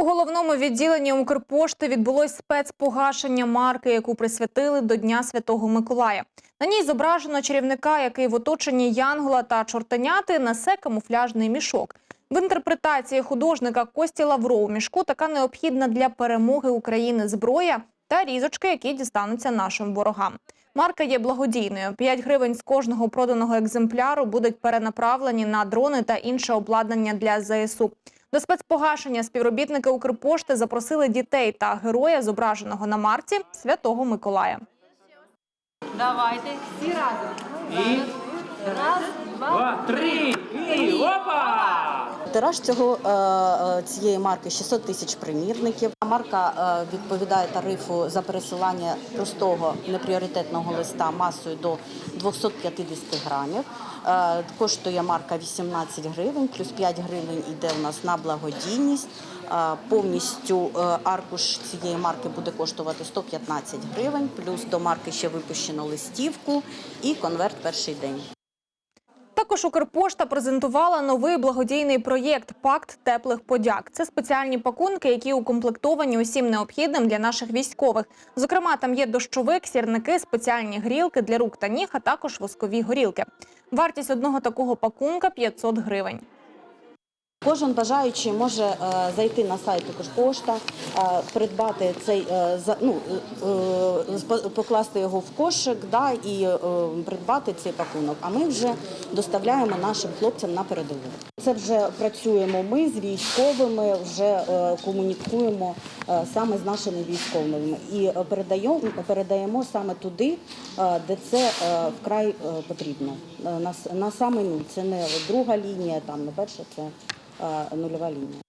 У головному відділенні Укрпошти відбулось спецпогашення марки, яку присвятили до Дня Святого Миколая. На ній зображено чарівника, який в оточенні Янгола та чортеняти несе камуфляжний мішок. В інтерпретації художника Кості Лавров мішку така необхідна для перемоги України зброя та різочки, які дістануться нашим ворогам. Марка є благодійною. 5 гривень з кожного проданого екземпляру будуть перенаправлені на дрони та інше обладнання для ЗСУ. До спецпогашення співробітники Укрпошти запросили дітей та героя, зображеного на марці Святого Миколая. Давайте всі разом. І Раз, два. три! Тираж цього е, е, цієї марки 600 тисяч примірників. Марка е, відповідає тарифу за пересилання простого непріоритетного листа масою до 250 грамів. Коштує марка 18 гривень, плюс 5 гривень йде у нас на благодійність. Повністю аркуш цієї марки буде коштувати 115 гривень, плюс до марки ще випущено листівку і конверт перший день. Також Укрпошта презентувала новий благодійний проєкт Пакт теплих подяк. Це спеціальні пакунки, які укомплектовані усім необхідним для наших військових. Зокрема, там є дощовик, сірники, спеціальні грілки для рук та ніг, а також воскові горілки. Вартість одного такого пакунка 500 гривень. Кожен бажаючий може е, зайти на сайт Укрпошта, е, придбати цей е, ну, покласти його в кошик да, і придбати цей пакунок. А ми вже доставляємо нашим хлопцям на передову. Це вже працюємо ми з військовими, вже комунікуємо саме з нашими військовими і передаємо, передаємо саме туди, де це вкрай потрібно. На, на саме. Це не друга лінія, там не перша, це е, нульова лінія.